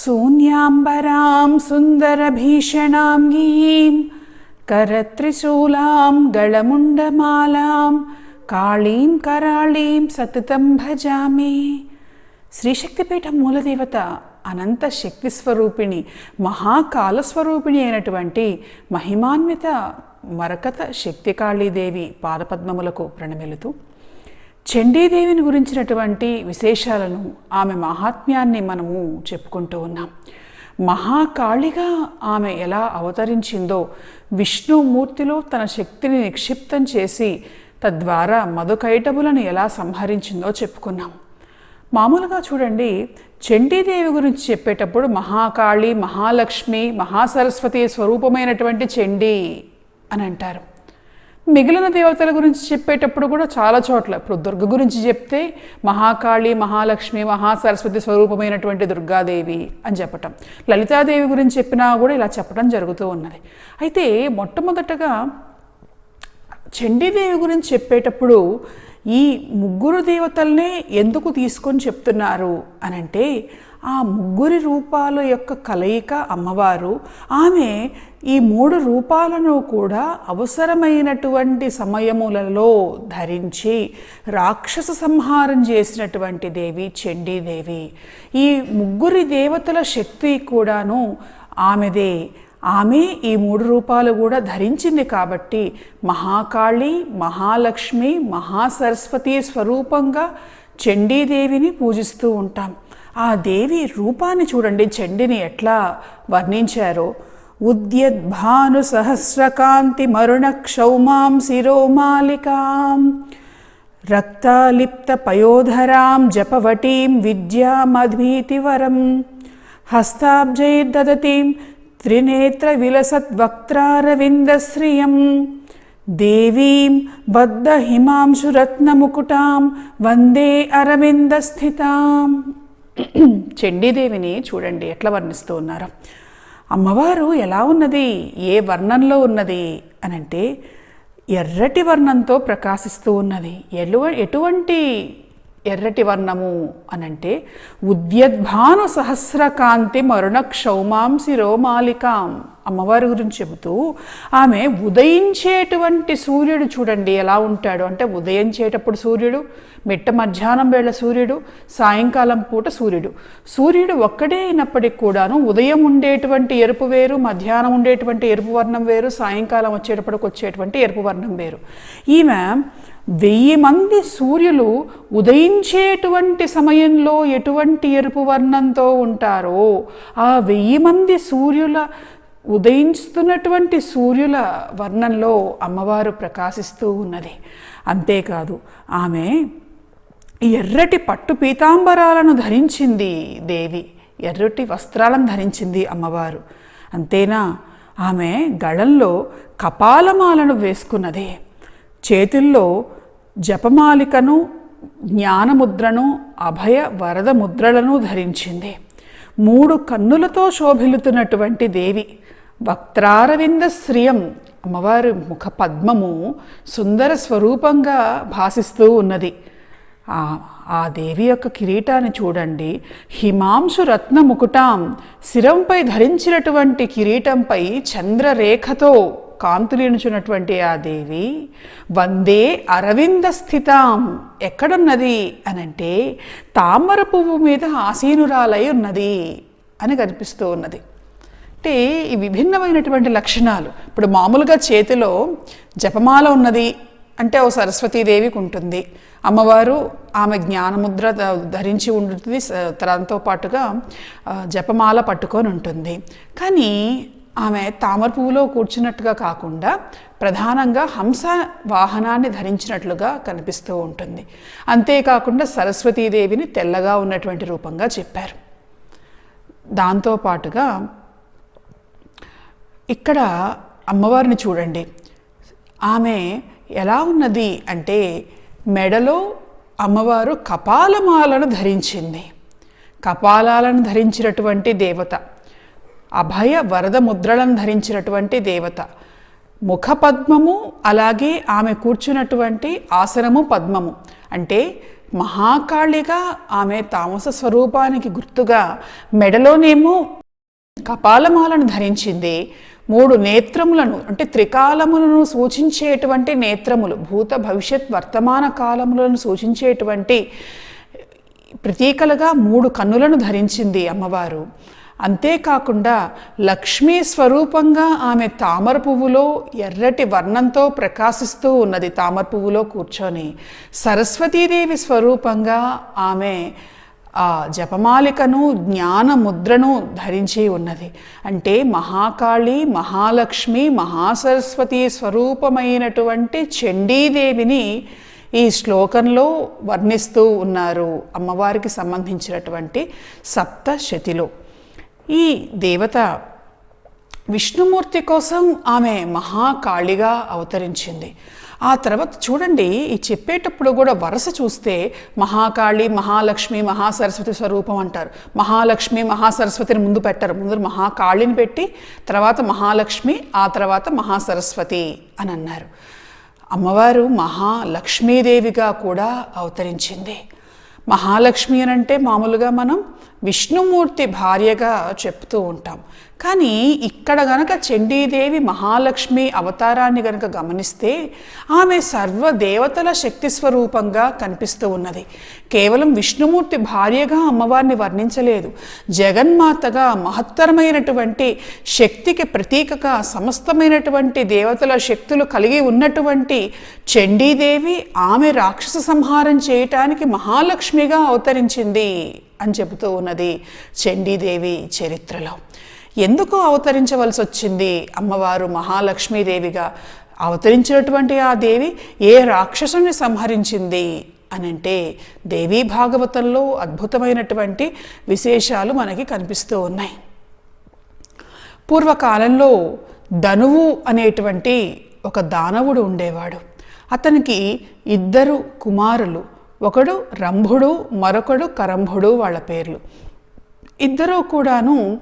శూన్యాంబరాం सुन्दरभीषणाङ्गीं కరత్రిశూలాం गळमुण्डमालां కాళీం కరాళీం సతతం భజామి. శ్రీశక్తిపీఠ మూలదేవత అనంత శక్తి స్వరూపిణి మహాకాల స్వరూపిణి అయినటువంటి మహిమాన్విత మరకత శక్తికాళీదేవి పాదపద్మములకు ప్రణమిలుతూ చండీదేవిని గురించినటువంటి విశేషాలను ఆమె మహాత్మ్యాన్ని మనము చెప్పుకుంటూ ఉన్నాం. మహాకాళిగా ఆమె ఎలా అవతరించిందో విష్ణుమూర్తిలో తన శక్తిని నిక్షిప్తం చేసి తద్వారా మధుకైటబులను ఎలా సంహరించిందో చెప్పుకున్నాం. మామూలుగా చూడండి చండీదేవి గురించి చెప్పేటప్పుడు మహాకాళి మహాలక్ష్మి మహాసరస్వతి స్వరూపమైనటువంటి చండీ అని అంటారు. మిగిలిన దేవతల గురించి చెప్పేటప్పుడు కూడా చాలా చోట్ల. ఇప్పుడు దుర్గ గురించి చెప్తే మహాకాళి మహాలక్ష్మి మహాసరస్వతి స్వరూపమైనటువంటి దుర్గాదేవి అని చెప్పటం. లలితాదేవి గురించి చెప్పినా కూడా ఇలా చెప్పడం జరుగుతూ ఉన్నది. అయితే మొట్టమొదటగా చండీదేవి గురించి చెప్పేటప్పుడు ఈ ముగ్గురు దేవతల్నే ఎందుకు తీసుకొని చెప్తున్నారు అని అంటే ఆ ముగ్గురి రూపాల యొక్క కలయిక అమ్మవారు. ఆమె ఈ మూడు రూపాలను కూడా అవసరమైనటువంటి సమయములలో ధరించి రాక్షస సంహారం చేసినటువంటి దేవి చండీదేవి. ఈ ముగ్గురి దేవతల శక్తి కూడాను ఆమెదే. ఆమె ఈ మూడు రూపాలు కూడా ధరించింది కాబట్టి మహాకాళి మహాలక్ష్మి మహాసరస్వతి స్వరూపంగా చండీదేవిని పూజిస్తూ ఉంటాం. ఆ దేవి రూపాన్ని చూడండి చండిని ఎట్లా వర్ణించారో. ఉద్యద్భాను సహస్రకాంతి మరుణ క్షౌమాం శిరోమాలికాం. రక్తాలిప్త పయోధరాం జపవటీం విద్యామద్భీతివరం. హస్తాబ్జైర్దదతీం త్రినేత్ర విలసద్వక్త్రారవిందశ్రియం. దేవీం బద్ధ హిమాంశురత్నముకుటాం వందే అరవిందస్థితాం. చండీదేవిని చూడండి ఎట్లా వర్ణిస్తూ ఉన్నారు. అమ్మవారు ఎలా ఉన్నది? ఏ వర్ణంలో ఉన్నది? అని అంటే ఎర్రటి వర్ణంతో ప్రకాశిస్తూ ఉన్నది. ఎలువ ఎటువంటి ఎర్రటి వర్ణము అనంటే ఉద్యద్భాను సహస్రకాంతి మరుణ క్షౌమాంసి రోమాలికాం. అమ్మవారి గురించి చెబుతూ ఆమె ఉదయించేటువంటి సూర్యుడు చూడండి ఎలా ఉంటాడు? అంటే ఉదయం చేటప్పుడు సూర్యుడు మిట్ట మధ్యాహ్నం వేళ సూర్యుడు సాయంకాలం పూట సూర్యుడు. సూర్యుడు ఒక్కడే అయినప్పటికి కూడాను ఉదయం ఉండేటువంటి ఎరుపు వేరు మధ్యాహ్నం ఉండేటువంటి ఎరుపు వర్ణం వేరు సాయంకాలం వచ్చేటప్పటికి వచ్చేటువంటి ఎరుపు వర్ణం వేరు. ఈమె వెయ్యి మంది సూర్యులు ఉదయించేటువంటి సమయంలో ఎటువంటి ఎరుపు వర్ణంతో ఉంటారో ఆ వెయ్యి మంది సూర్యుల ఉదయిస్తున్నటువంటి సూర్యుల వర్ణంలో అమ్మవారు ప్రకాశిస్తూ ఉన్నది. అంతేకాదు ఆమె ఎర్రటి పట్టు పీతాంబరాలను ధరించింది దేవి ఎర్రటి వస్త్రాలను ధరించింది అమ్మవారు. అంతేనా? ఆమె గళంలో కపాలమాలను వేసుకున్నదే. చేతుల్లో జపమాలికను జ్ఞానముద్రను అభయ వరద ముద్రలను ధరించింది. మూడు కన్నులతో శోభిల్లుతున్నటువంటి దేవి వక్త్రారవింద శ్రియం అమ్మవారి ముఖ పద్మము సుందర స్వరూపంగా భాసిస్తూ ఉన్నది. ఆ ఆ దేవి యొక్క కిరీటాన్ని చూడండి. హిమాంశు రత్న ముకుటాం శిరంపై ధరించినటువంటి కిరీటంపై చంద్రరేఖతో కాంతులినుచున్నటువంటి ఆ దేవి వందే అరవింద స్థితాం ఎక్కడున్నది? అనంటే తామర పువ్వు మీద ఆసీనురాలై ఉన్నది అని కనిపిస్తూ ఉన్నది. అంటే ఈ విభిన్నమైనటువంటి లక్షణాలు. ఇప్పుడు మామూలుగా చేతిలో జపమాల ఉన్నది అంటే ఓ సరస్వతీదేవికి ఉంటుంది. అమ్మవారు ఆమె జ్ఞానముద్ర ధరించి ఉంటుంది దాంతో పాటుగా జపమాల పట్టుకొని ఉంటుంది. కానీ ఆమె తామర పువ్వులో కూర్చున్నట్టుగా కాకుండా ప్రధానంగా హంస వాహనాన్ని ధరించినట్లుగా కనిపిస్తూ ఉంటుంది. అంతేకాకుండా సరస్వతీదేవిని తెల్లగా ఉన్నటువంటి రూపంగా చెప్పారు. దాంతోపాటుగా ఇక్కడ అమ్మవారిని చూడండి. ఆమె ఎలా ఉన్నది అంటే మెడలో అమ్మవారు కపాలమాలను ధరించింది. కపాలాలను ధరించినటువంటి దేవత అభయ వరద ముద్రలను ధరించినటువంటి దేవత. ముఖపద్మము అలాగే ఆమె కూర్చున్నటువంటి ఆసనము పద్మము. అంటే మహాకాళిగా ఆమె తామస స్వరూపానికి గుర్తుగా మెడలోనేమో కపాలమాలను ధరించింది. మూడు నేత్రములను అంటే త్రికాలములను సూచించేటువంటి నేత్రములు భూత భవిష్యత్ వర్తమాన కాలములను సూచించేటువంటి ప్రతీకలుగా మూడు కన్నులను ధరించింది అమ్మవారు. అంతేకాకుండా లక్ష్మీ స్వరూపంగా ఆమె తామర పువ్వులో ఎర్రటి వర్ణంతో ప్రకాశిస్తూ ఉన్నది తామర పువ్వులో కూర్చొని సరస్వతీదేవి స్వరూపంగా ఆమె ఆ జపమాలికను జ్ఞాన ముద్రను ధరించి ఉన్నది. అంటే మహాకాళి మహాలక్ష్మి మహాసరస్వతి స్వరూపమైనటువంటి చండీదేవిని ఈ శ్లోకంలో వర్ణిస్తూ ఉన్నారు అమ్మవారికి సంబంధించినటువంటి సప్తశతిలో ఈ దేవత విష్ణుమూర్తి కోసం ఆమె మహాకాళిగా అవతరించింది. ఆ తర్వాత చూడండి ఈ చెప్పేటప్పుడు కూడా వరుస చూస్తే మహాకాళి మహాలక్ష్మి మహాసరస్వతి స్వరూపం అంటారు. మహాలక్ష్మి మహాసరస్వతిని ముందు పెట్టరు. ముందు మహాకాళిని పెట్టి తర్వాత మహాలక్ష్మి ఆ తర్వాత మహాసరస్వతి అని అన్నారు. అమ్మవారు మహాలక్ష్మీదేవిగా కూడా అవతరించింది. మహాలక్ష్మి అని అంటే మామూలుగా మనం విష్ణుమూర్తి భార్యగా చెప్తూ ఉంటాం. కానీ ఇక్కడ గనక చండీదేవి మహాలక్ష్మి అవతారాన్ని గనక గమనిస్తే ఆమె సర్వ దేవతల శక్తి స్వరూపంగా కనిపిస్తూ ఉన్నది. కేవలం విష్ణుమూర్తి భార్యగా అమ్మవారిని వర్ణించలేదు. జగన్మాతగా మహత్తరమైనటువంటి శక్తికి ప్రతీకగా సమస్తమైనటువంటి దేవతల శక్తులు కలిగి ఉన్నటువంటి చండీదేవి ఆమె రాక్షస సంహారం చేయటానికి మహాలక్ష్మిగా అవతరించింది అని చెబుతూ ఉన్నది చండీదేవి చరిత్రలో. ఎందుకు అవతరించవలసి వచ్చింది అమ్మవారు మహాలక్ష్మీదేవిగా? అవతరించినటువంటి ఆ దేవి ఏ రాక్షసుని సంహరించింది అని అంటే దేవీ భాగవతంలో అద్భుతమైనటువంటి విశేషాలు మనకి కనిపిస్తూ ఉన్నాయి. పూర్వకాలంలో ధనువు అనేటువంటి ఒక దానవుడు ఉండేవాడు. అతనికి ఇద్దరు కుమారులు ఒకడు రంభుడు మరొకడు కరంభుడు వాళ్ళ పేర్లు. ఇద్దరూ కూడాను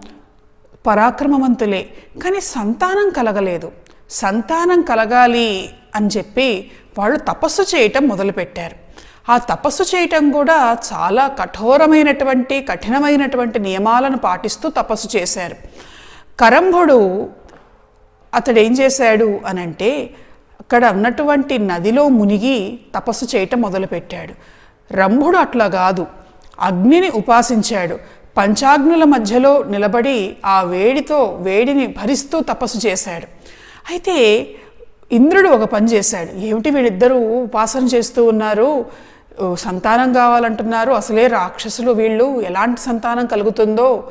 పరాక్రమవంతులే కానీ సంతానం కలగలేదు. సంతానం కలగాలి అని చెప్పి వాళ్ళు తపస్సు చేయటం మొదలుపెట్టారు. ఆ తపస్సు చేయటం కూడా చాలా కఠోరమైనటువంటి కఠినమైనటువంటి నియమాలను పాటిస్తూ తపస్సు చేశారు. కరంభుడు అతడు ఏం చేశాడు అని అంటే అక్కడ ఉన్నటువంటి నదిలో మునిగి తపస్సు చేయటం మొదలుపెట్టాడు. రంభుడు అట్లా కాదు. అగ్నిని ఉపాసించాడు. పంచాగ్నుల మధ్యలో నిలబడి ఆ వేడితో వేడిని భరిస్తూ తపస్సు చేశాడు. అయితే ఇంద్రుడు ఒక పని చేశాడు. ఏమిటి వీళ్ళిద్దరూ ఉపాసన చేస్తూ ఉన్నారు? సంతానం కావాలంటున్నారు. అసలే రాక్షసులు వీళ్ళు. ఎలాంటి సంతానం కలుగుతుందో?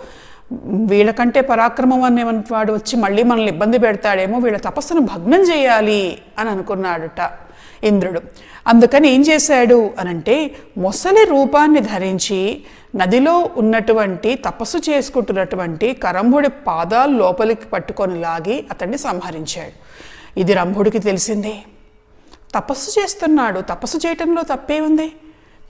వీళ్ళకంటే పరాక్రమం అనే వాడు వచ్చి మళ్ళీ మనల్ని ఇబ్బంది పెడతాడేమో వీళ్ళ తపస్సును భగ్నం చేయాలి అని అనుకున్నాడుట ఇంద్రుడు. అందుకని ఏం చేశాడు అనంటే మొసలి రూపాన్ని ధరించి నదిలో ఉన్నటువంటి తపస్సు చేసుకుంటున్నటువంటి కరంభుడి పాదాలు లోపలికి పట్టుకొని లాగి అతన్ని సంహరించాడు. ఇది రంభుడికి తెలిసిందే. తపస్సు చేస్తున్నాడు. తపస్సు చేయటంలో తప్పే ఉంది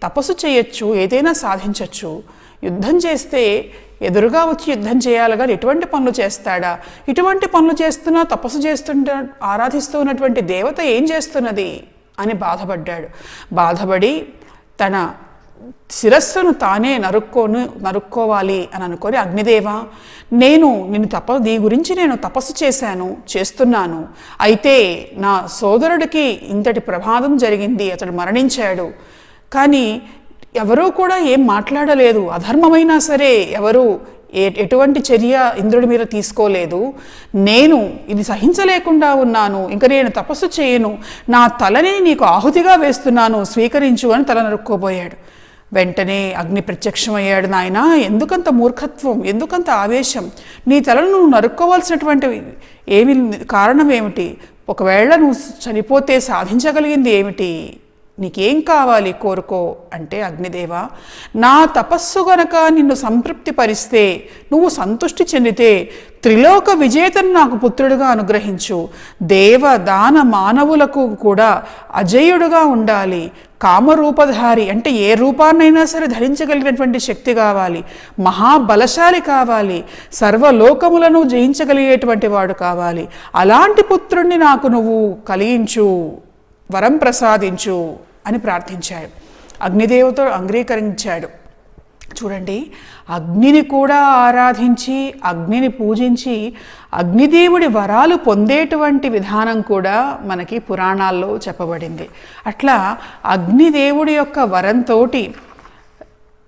తపస్సు చేయొచ్చు ఏదైనా సాధించవచ్చు యుద్ధం చేస్తే ఎదురుగా వచ్చి యుద్ధం చేయాలి కానీ ఎటువంటి పనులు చేస్తాడా? ఇటువంటి పనులు చేస్తున్నా తపస్సు చేస్తుంట ఆరాధిస్తూ ఉన్నటువంటి దేవత ఏం చేస్తున్నది? అని బాధపడ్డాడు. బాధపడి తన శిరస్సును తానే నరుక్కోను నరుక్కోవాలి అని అనుకొని అగ్నిదేవ నేను నిన్ను తప నీ గురించి నేను తపస్సు చేశాను చేస్తున్నాను. అయితే నా సోదరుడికి ఇంతటి ప్రమాదం జరిగింది అతడు మరణించాడు. కానీ ఎవరూ కూడా ఏం మాట్లాడలేదు. అధర్మమైనా సరే ఎవరు ఏ ఎటువంటి చర్య ఇంద్రుడి మీద తీసుకోలేదు. నేను ఇది సహించలేకుండా ఉన్నాను. ఇంకా నేను తపస్సు చేయను. నా తలని నీకు ఆహుతిగా వేస్తున్నాను. స్వీకరించు అని తల నరుక్కోబోయాడు. వెంటనే అగ్ని ప్రత్యక్షమయ్యాడు నాయన. ఎందుకంత మూర్ఖత్వం? ఎందుకంత ఆవేశం? నీ తలను నువ్వు నరుక్కోవాల్సినటువంటి ఏమి కారణం ఏమిటి? ఒకవేళ నువ్వు చనిపోతే సాధించగలిగింది ఏమిటి? నీకేం కావాలి కోరుకో అంటే అగ్నిదేవ నా తపస్సు గనక నిన్ను సంతృప్తి పరిస్తే నువ్వు సంతుష్టి చెందితే త్రిలోక విజేతను నాకు పుత్రుడుగా అనుగ్రహించు. దేవ దాన మానవులకు కూడా అజేయుడుగా ఉండాలి. కామరూపధారి అంటే ఏ రూపాన్నైనా సరే ధరించగలిగినటువంటి శక్తి కావాలి. మహాబలశాలి కావాలి. సర్వలోకములను జయించగలిగేటువంటి వాడు కావాలి. అలాంటి పుత్రుణ్ణి నాకు నువ్వు కలిగించు. వరం ప్రసాదించు అని ప్రార్థించాడు. అగ్నిదేవతో అంగీకరించాడు. చూడండి అగ్నిని కూడా ఆరాధించి అగ్నిని పూజించి అగ్నిదేవుడి వరాలు పొందేటువంటి విధానం కూడా మనకి పురాణాల్లో చెప్పబడింది. అట్లా అగ్నిదేవుడి యొక్క వరంతో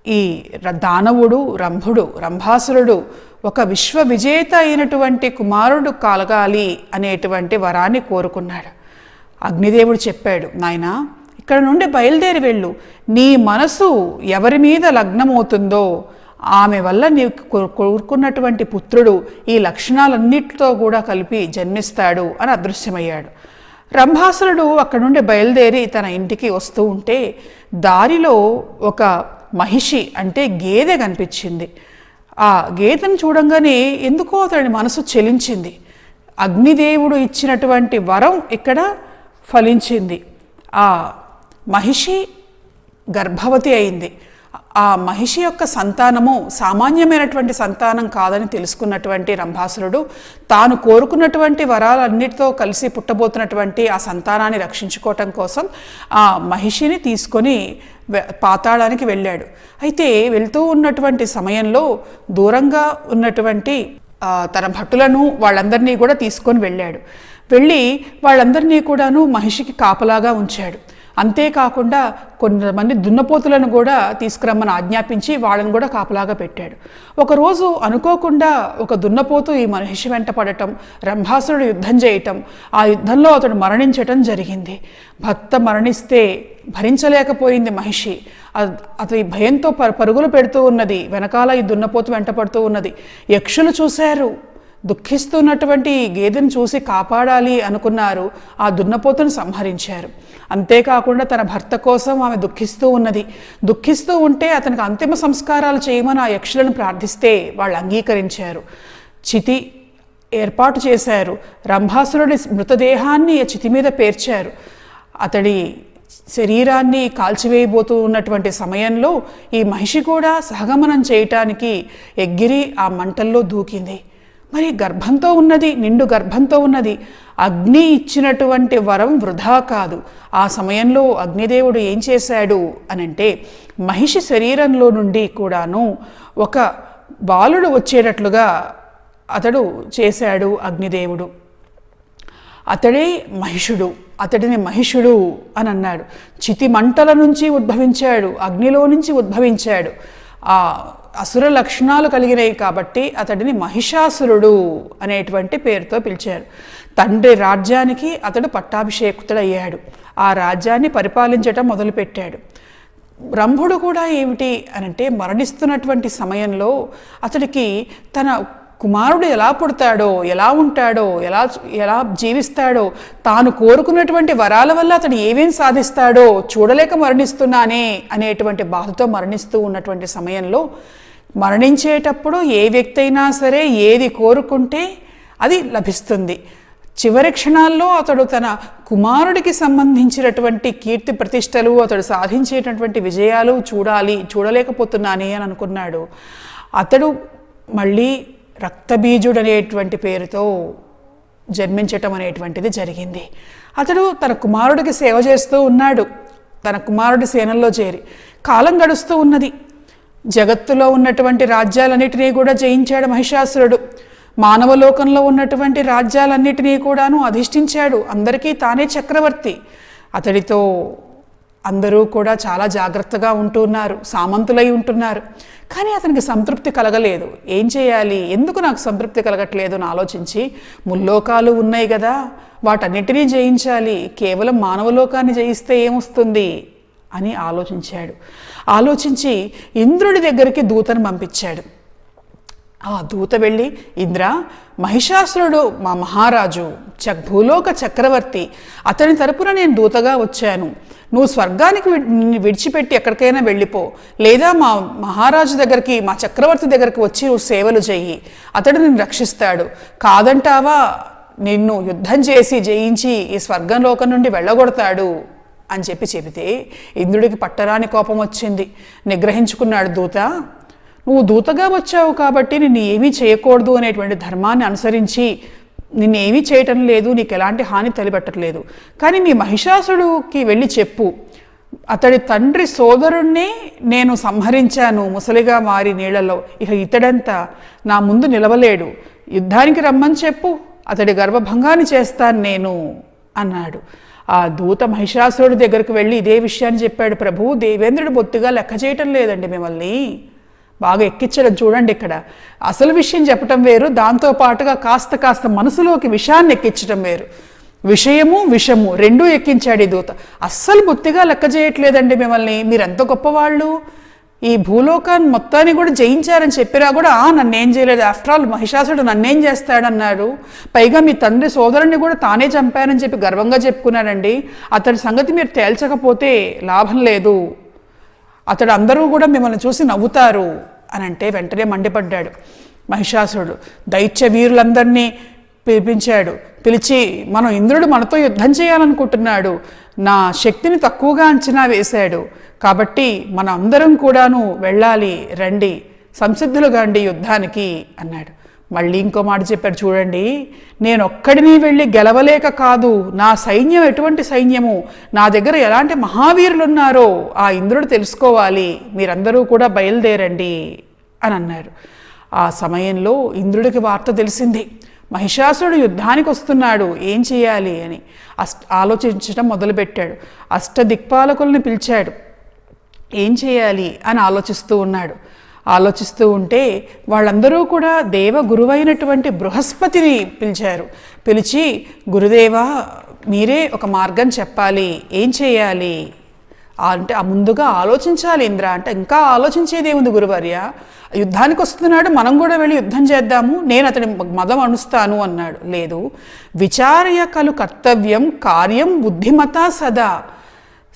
ఈ ర- దానవుడు రంభుడు రంభాసురుడు ఒక విశ్వ విజేత అయినటువంటి కుమారుడు కలగాలి అనేటువంటి వరాన్ని కోరుకున్నాడు. అగ్నిదేవుడు చెప్పాడు నాయనా ఇక్కడ నుండి బయలుదేరి వెళ్ళు. నీ మనసు ఎవరి మీద లగ్నమవుతుందో ఆమె వల్ల నీకు కో- కోరుకున్నటువంటి పుత్రుడు ఈ లక్షణాలన్నిటితో కూడా కలిపి జన్మిస్తాడు అని అదృశ్యమయ్యాడు. రంభాసురుడు అక్కడ నుండి బయలుదేరి తన ఇంటికి వస్తూ ఉంటే దారిలో ఒక మహిషి అంటే గేదె కనిపించింది. ఆ గేదెను చూడంగానే ఎందుకో అతడి మనసు చెలించింది. అగ్నిదేవుడు ఇచ్చినటువంటి వరం ఇక్కడ ఫలించింది. ఆ మహిషి గర్భవతి అయింది. ఆ మహిషి యొక్క సంతానము సామాన్యమైనటువంటి సంతానం కాదని తెలుసుకున్నటువంటి రంభాసురుడు తాను కోరుకున్నటువంటి వరాలన్నిటితో కలిసి పుట్టబోతున్నటువంటి ఆ సంతానాన్ని రక్షించుకోవటం కోసం ఆ మహిషిని తీసుకొని పాతాళానికి వెళ్ళాడు. అయితే వెళ్తూ ఉన్నటువంటి సమయంలో దూరంగా ఉన్నటువంటి తన భటులను వాళ్ళందరినీ కూడా తీసుకొని వెళ్ళాడు. వెళ్ళి వాళ్ళందరినీ కూడాను మహిషికి కాపలాగా ఉంచాడు. అంతేకాకుండా కొంతమంది దున్నపోతులను కూడా తీసుకురమ్మని ఆజ్ఞాపించి వాళ్ళని కూడా కాపలాగా పెట్టాడు. ఒకరోజు అనుకోకుండా ఒక దున్నపోతు ఈ మహిషి వెంట పడటం రంభాసురుడు యుద్ధం చేయటం ఆ యుద్ధంలో అతడు మరణించటం జరిగింది. భర్త మరణిస్తే భరించలేకపోయింది మహిషి. అతని భయంతో పరుగులు పెడుతూ ఉన్నది. వెనకాల ఈ దున్నపోతు వెంట పడుతూ ఉన్నది. యక్షులు చూశారు. దుఃఖిస్తున్నటువంటి గేదెను చూసి కాపాడాలి అనుకున్నారు. ఆ దున్నపోతును సంహరించారు. అంతేకాకుండా తన భర్త కోసం ఆమె దుఃఖిస్తూ ఉన్నది. దుఃఖిస్తూ ఉంటే అతనికి అంతిమ సంస్కారాలు చేయమని ఆ యక్షులను ప్రార్థిస్తే వాళ్ళు అంగీకరించారు. చితి ఏర్పాటు చేశారు. రంభాసురుడి మృతదేహాన్ని ఆ చితి మీద పేర్చారు. అతడి శరీరాన్ని కాల్చివేయబోతూ ఉన్నటువంటి సమయంలో ఈ మహిషి కూడా సహగమనం చేయటానికి ఎగ్గిరి ఆ మంటల్లో దూకింది. మరి గర్భంతో ఉన్నది నిండు గర్భంతో ఉన్నది. అగ్ని ఇచ్చినటువంటి వరం వృధా కాదు. ఆ సమయంలో అగ్నిదేవుడు ఏం చేశాడు అనంటే మహిషి శరీరంలో నుండి కూడాను ఒక బాలుడు వచ్చేటట్లుగా అతడు చేశాడు అగ్నిదేవుడు. అతడే మహిషుడు అతడిని మహిషుడు అని అన్నాడు. చితి మంటల నుంచి ఉద్భవించాడు అగ్నిలో నుంచి ఉద్భవించాడు. ఆ అసుర లక్షణాలు కలిగినవి కాబట్టి అతడిని మహిషాసురుడు అనేటువంటి పేరుతో పిలిచారు. తండ్రి రాజ్యానికి అతడు పట్టాభిషేకుతుడయ్యాడు. ఆ రాజ్యాన్ని పరిపాలించటం మొదలుపెట్టాడు. బ్రహ్ముడు కూడా ఏమిటి అనంటే మరణిస్తున్నటువంటి సమయంలో అతడికి తన కుమారుడు ఎలా పుడతాడో ఎలా ఉంటాడో ఎలా ఎలా జీవిస్తాడో తాను కోరుకున్నటువంటి వరాల వల్ల అతడు ఏమేం సాధిస్తాడో చూడలేక మరణిస్తున్నానే అనేటువంటి బాధతో మరణిస్తూ ఉన్నటువంటి సమయంలో మరణించేటప్పుడు ఏ వ్యక్తి అయినా సరే ఏది కోరుకుంటే అది లభిస్తుంది. చివరి క్షణాల్లో అతడు తన కుమారుడికి సంబంధించినటువంటి కీర్తి ప్రతిష్టలు అతడు సాధించేటటువంటి విజయాలు చూడాలి చూడలేకపోతున్నానే అని అనుకున్నాడు. అతడు మళ్ళీ రక్తబీజుడు అనేటువంటి పేరుతో జన్మించటం అనేటువంటిది జరిగింది. అతడు తన కుమారుడికి సేవ చేస్తూ ఉన్నాడు. తన కుమారుడి సేనల్లో చేరి కాలం గడుస్తూ ఉన్నది. జగత్తులో ఉన్నటువంటి రాజ్యాలన్నిటినీ కూడా జయించాడు మహిషాసురుడు. మానవలోకంలో ఉన్నటువంటి రాజ్యాలన్నిటినీ కూడాను అధిష్ఠించాడు. అందరికీ తానే చక్రవర్తి. అతడితో అందరూ కూడా చాలా జాగ్రత్తగా ఉంటున్నారు సామంతులై ఉంటున్నారు. కానీ అతనికి సంతృప్తి కలగలేదు. ఏం చేయాలి? ఎందుకు నాకు సంతృప్తి కలగట్లేదు అని ఆలోచించి ముల్లోకాలు ఉన్నాయి కదా వాటన్నిటినీ జయించాలి. కేవలం మానవలోకాన్ని జయిస్తే ఏమొస్తుంది? అని ఆలోచించాడు. ఆలోచించి ఇంద్రుడి దగ్గరికి దూతను పంపించాడు. ఆ దూత వెళ్ళి ఇంద్ర మహిషాసురుడు మా మహారాజు చ భూలోక చక్రవర్తి అతని తరపున నేను దూతగా వచ్చాను. నువ్వు స్వర్గానికి విడిచిపెట్టి ఎక్కడికైనా వెళ్ళిపో. లేదా మా మహారాజు దగ్గరికి మా చక్రవర్తి దగ్గరికి వచ్చి నువ్వు సేవలు చెయ్యి. అతడు నిన్ను రక్షిస్తాడు. కాదంటావా? నిన్ను యుద్ధం చేసి జయించి ఈ స్వర్గంలోకం నుండి వెళ్ళగొడతాడు. అని చెప్పి చెబితే ఇంద్రుడికి పట్టరాని కోపం వచ్చింది. నిగ్రహించుకున్నాడు దూత. నువ్వు దూతగా వచ్చావు కాబట్టి నిన్ను ఏమీ చేయకూడదు అనేటువంటి ధర్మాన్ని అనుసరించి నిన్ను ఏమీ చేయటం లేదు. నీకు ఎలాంటి హాని తలిపెట్టట్లేదు. కానీ నీ మహిషాసుడికి వెళ్ళి చెప్పు. అతడి తండ్రి సోదరుణ్ణే నేను సంహరించాను ముసలిగా మారి నీళ్ళలో ఇక ఇతడంతా? నా ముందు నిలవలేడు. యుద్ధానికి రమ్మని చెప్పు. అతడి గర్వభంగాన్ని చేస్తాను నేను అన్నాడు. ఆ దూత మహిషాసురుడి దగ్గరికి వెళ్ళి ఇదే విషయాన్ని చెప్పాడు ప్రభు దేవేంద్రుడు బొత్తిగా లెక్క చేయటం లేదండి మిమ్మల్ని. బాగా ఎక్కించడం చూడండి ఇక్కడ. అసలు విషయం చెప్పటం వేరు దాంతో పాటుగా కాస్త కాస్త మనసులోకి విషయాన్ని ఎక్కించడం వేరు. విషయము విషము రెండూ ఎక్కించాడు ఈ దూత. అస్సలు బొత్తిగా లెక్క చేయట్లేదండి మిమ్మల్ని. మీరెంత గొప్పవాళ్ళు? ఈ భూలోకాన్ని మొత్తాన్ని కూడా జయించారని చెప్పినా కూడా "ఆ, నన్నేం చేయలేదు. ఆఫ్టర్ ఆల్ మహిషాసుడు నన్నేం చేస్తాడన్నాడు. పైగా మీ తండ్రి సోదరుని కూడా తానే చంపానని చెప్పి గర్వంగా చెప్పుకున్నాడండి అతడి సంగతి మీరు తేల్చకపోతే లాభం లేదు. అతడు అందరూ కూడా మిమ్మల్ని చూసి నవ్వుతారు అని అంటే వెంటనే మండిపడ్డాడు మహిషాసుడు. దైత్య వీరులందరినీ పిలిపించాడు. పిలిచి మనం ఇంద్రుడు మనతో యుద్ధం చేయాలనుకుంటున్నాడు. నా శక్తిని తక్కువగా అంచనా వేశాడు. కాబట్టి మన అందరం కూడాను వెళ్ళాలి రండి సంసిద్ధులుగాండి యుద్ధానికి అన్నాడు. మళ్ళీ ఇంకో మాట చెప్పాడు చూడండి నేను ఒక్కడిని వెళ్ళి గెలవలేక కాదు నా సైన్యం ఎటువంటి సైన్యము నా దగ్గర ఎలాంటి మహావీరులు ఉన్నారో ఆ ఇంద్రుడు తెలుసుకోవాలి మీరందరూ కూడా బయలుదేరండి అని అన్నారు. ఆ సమయంలో ఇంద్రుడికి వార్త తెలిసింది మహిషాసుడు యుద్ధానికి వస్తున్నాడు ఏం చేయాలి అని అష్ట ఆలోచించడం మొదలుపెట్టాడు. అష్ట దిక్పాలకుల్ని పిలిచాడు ఏం చేయాలి అని ఆలోచిస్తూ ఉన్నాడు. ఆలోచిస్తూ ఉంటే వాళ్ళందరూ కూడా దేవ గురువైనటువంటి బృహస్పతిని పిలిచారు. పిలిచి గురుదేవా మీరే ఒక మార్గం చెప్పాలి. ఏం చేయాలి? అంటే ఆ ముందుగా ఆలోచించాలి ఇంద్ర. అంటే ఇంకా ఆలోచించేదేముంది గురువర్య? యుద్ధానికి వస్తున్నాడు మనం కూడా వెళ్ళి యుద్ధం చేద్దాము. నేను అతని మదం అణుస్తాను అన్నాడు. లేదు. విచారయకలు కర్తవ్యం కార్యం బుద్ధిమత సదా.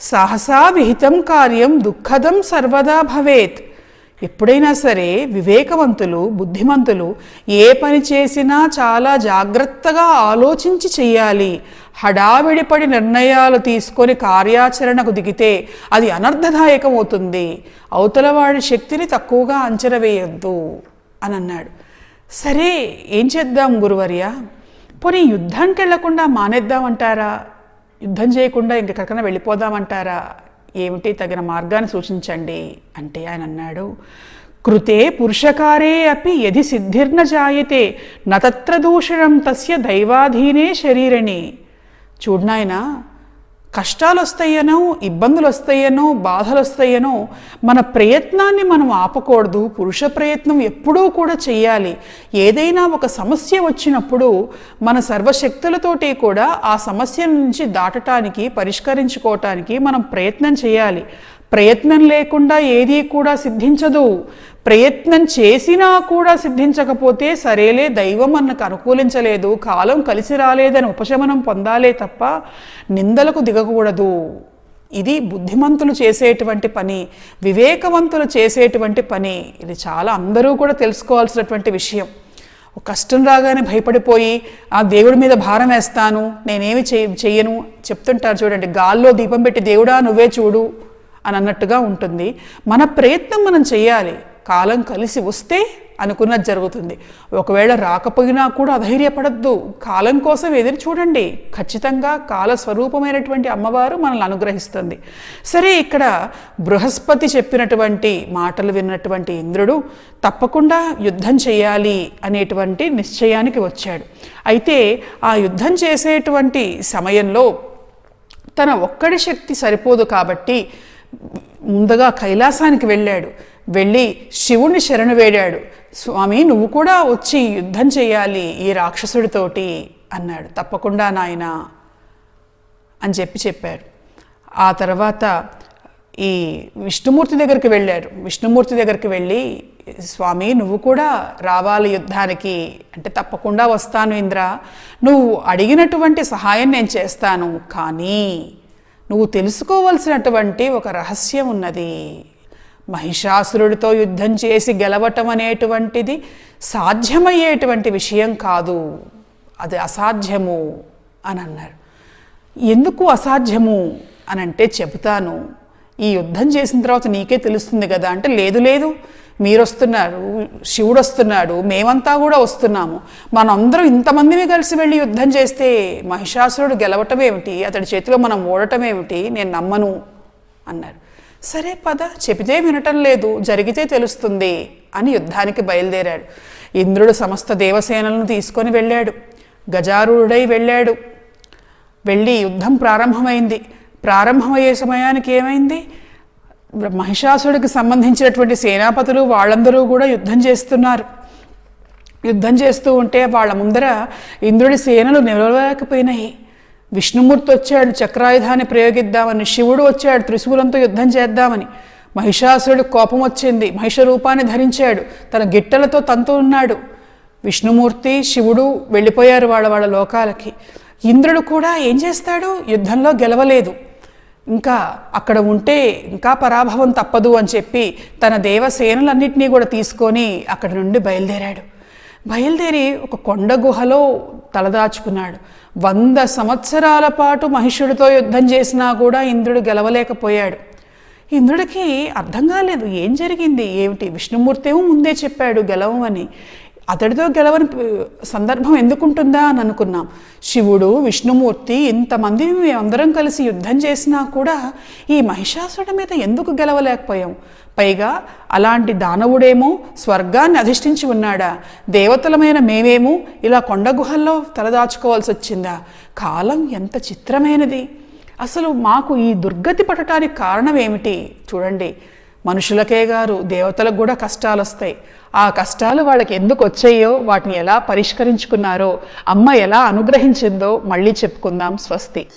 సహసా విహితం కార్యం దుఃఖదం సర్వదా భవేత్. ఎప్పుడైనా సరే వివేకవంతులు బుద్ధిమంతులు ఏ పని చేసినా చాలా జాగ్రత్తగా ఆలోచించి చెయ్యాలి. హడావిడిపడి నిర్ణయాలు తీసుకొని కార్యాచరణకు దిగితే అది అనర్థదాయకం అవుతుంది అవతలవాడి శక్తిని తక్కువగా అంచనా వేయొద్దు అని అన్నాడు. సరే ఏం చేద్దాం గురువర్య? పోనీ యుద్ధానికి వెళ్ళకుండా మానేద్దామంటారా? యుద్ధం చేయకుండా ఇంక కక్కన వెళ్ళిపోదామంటారా? ఏమిటి తగిన మార్గాన్ని సూచించండి అంటే ఆయన అన్నాడు కృతే పురుషకారే అపి యది సిద్ధిర్న జాయతే నతత్ర దూషణం తస్య దైవాధీనే శరీరణి. చూడు నాయనా కష్టాలు వస్తాయనో ఇబ్బందులు వస్తాయనో బాధలు వస్తాయనో మన ప్రయత్నాన్ని మనం ఆపకూడదు పురుష ప్రయత్నం ఎప్పుడూ కూడా చేయాలి ఏదైనా ఒక సమస్య వచ్చినప్పుడు మన సర్వశక్తులతోటి కూడా ఆ సమస్య నుంచి దాటటానికి పరిష్కరించుకోవటానికి మనం ప్రయత్నం చేయాలి ప్రయత్నం లేకుండా ఏదీ కూడా సిద్ధించదు. ప్రయత్నం చేసినా కూడా సిద్ధించకపోతే సరేలే దైవం అన్నకు అనుకూలించలేదు కాలం కలిసి రాలేదని ఉపశమనం పొందాలే తప్ప నిందలకు దిగకూడదు. ఇది బుద్ధిమంతులు చేసేటువంటి పని వివేకవంతులు చేసేటువంటి పని. ఇది చాలా అందరూ కూడా తెలుసుకోవాల్సినటువంటి విషయం. కష్టం రాగానే భయపడిపోయి ఆ దేవుడి మీద భారం వేస్తాను నేనేమి చెయ్య చెయ్యను? చెప్తుంటారు చూడండి. గాల్లో దీపం పెట్టి దేవుడా నువ్వే చూడు. అని అన్నట్టుగా ఉంటుంది. మన ప్రయత్నం మనం చేయాలి. కాలం కలిసి వస్తే అనుకున్నది జరుగుతుంది. ఒకవేళ రాకపోయినా కూడా అధైర్యపడద్దు. కాలం కోసం ఎదురు చూడండి. ఖచ్చితంగా కాల స్వరూపమైనటువంటి అమ్మవారు మనల్ని అనుగ్రహిస్తుంది. సరే ఇక్కడ బృహస్పతి చెప్పినటువంటి మాటలు విన్నటువంటి ఇంద్రుడు తప్పకుండా యుద్ధం చేయాలి అనేటువంటి నిశ్చయానికి వచ్చాడు. అయితే ఆ యుద్ధం చేసేటువంటి సమయంలో తన ఒక్కడి శక్తి సరిపోదు కాబట్టి ముందుగా కైలాసానికి వెళ్ళాడు. వెళ్ళి శివుణ్ణి శరణు వేడాడు. స్వామి నువ్వు కూడా వచ్చి యుద్ధం చేయాలి ఈ రాక్షసుడితోటి అన్నాడు. తప్పకుండా నాయన అని చెప్పి చెప్పారు. ఆ తర్వాత ఈ విష్ణుమూర్తి దగ్గరికి వెళ్ళారు. విష్ణుమూర్తి దగ్గరికి వెళ్ళి స్వామి నువ్వు కూడా రావాలి యుద్ధానికి. అంటే తప్పకుండా వస్తాను ఇంద్ర. నువ్వు అడిగినటువంటి సహాయం నేను చేస్తాను. కానీ నువ్వు తెలుసుకోవలసినటువంటి ఒక రహస్యం ఉన్నది. మహిషాసురుడితో యుద్ధం చేసి గెలవటం అనేటువంటిది సాధ్యమయ్యేటువంటి విషయం కాదు. అది అసాధ్యము అని అన్నారు. ఎందుకు అసాధ్యము అని అంటే చెబుతాను. ఈ యుద్ధం చేసిన తర్వాత నీకే తెలుస్తుంది కదా అంటే లేదు లేదు. మీరు వస్తున్నారు శివుడు వస్తున్నాడు మేమంతా కూడా వస్తున్నాము. మనందరం ఇంతమందిని కలిసి వెళ్ళి యుద్ధం చేస్తే మహిషాసురుడు గెలవటం ఏమిటి? అతడి చేతిలో మనం ఓడటం ఏమిటి? నేను నమ్మను అన్నారు. సరే పద చెబితే వినటం లేదు జరిగితే తెలుస్తుంది అని యుద్ధానికి బయలుదేరాడు. ఇంద్రుడు సమస్త దేవసేనలను తీసుకొని వెళ్ళాడు. గజారూఢుడై వెళ్ళాడు. వెళ్ళి యుద్ధం ప్రారంభమైంది. ప్రారంభమయ్యే సమయానికి ఏమైంది? మహిషాసుడికి సంబంధించినటువంటి సేనాపతులు వాళ్ళందరూ కూడా యుద్ధం చేస్తున్నారు. యుద్ధం చేస్తూ ఉంటే వాళ్ళ ముందర ఇంద్రుడి సేనలు నిలవలేకపోయినాయి. విష్ణుమూర్తి వచ్చాడు చక్రాయుధాన్ని ప్రయోగిద్దామని శివుడు వచ్చాడు త్రిశూలంతో యుద్ధం చేద్దామని. మహిషాసురుడు కోపం వచ్చింది మహిష రూపాన్ని ధరించాడు తన గిట్టలతో తంతు ఉన్నాడు. విష్ణుమూర్తి శివుడు వెళ్ళిపోయారు వాళ్ళ వాళ్ళ లోకాలకి. ఇంద్రుడు కూడా ఏం చేస్తాడు? యుద్ధంలో గెలవలేదు. ఇంకా అక్కడ ఉంటే ఇంకా పరాభవం తప్పదు అని చెప్పి తన దేవసేనలన్నింటినీ కూడా తీసుకొని అక్కడి నుండి బయలుదేరాడు. బయలుదేరి ఒక కొండ గుహలో తలదాచుకున్నాడు. వంద సంవత్సరాల పాటు మహిషుడితో యుద్ధం చేసినా కూడా ఇంద్రుడు గెలవలేకపోయాడు. ఇంద్రుడికి అర్థం కాలేదు ఏం జరిగింది? ఏమిటి? విష్ణుమూర్తి ఏమో ముందే చెప్పాడు గెలవమని. అతడితో గెలవని సందర్భం ఎందుకుంటుందా అని అనుకున్నాం. శివుడు విష్ణుమూర్తి ఇంతమంది అందరం కలిసి యుద్ధం చేసినా కూడా ఈ మహిషాసుడి మీద ఎందుకు గెలవలేకపోయాం? పైగా అలాంటి దానవుడేమో స్వర్గాన్ని అధిష్ఠించి ఉన్నాడా? దేవతలమైన మేమేమో ఇలా కొండ గుహల్లో తలదాచుకోవాల్సి వచ్చిందా? కాలం ఎంత చిత్రమైనది. అసలు మాకు ఈ దుర్గతి పడటానికి కారణం ఏమిటి? చూడండి. మనుషులకే గారు దేవతలకు కూడా కష్టాలు వస్తాయి. ఆ కష్టాలు వాళ్ళకి ఎందుకు వచ్చాయో వాటిని ఎలా పరిష్కరించుకున్నారో అమ్మ ఎలా అనుగ్రహించిందో మళ్ళీ చెప్పుకుందాం స్వస్తి.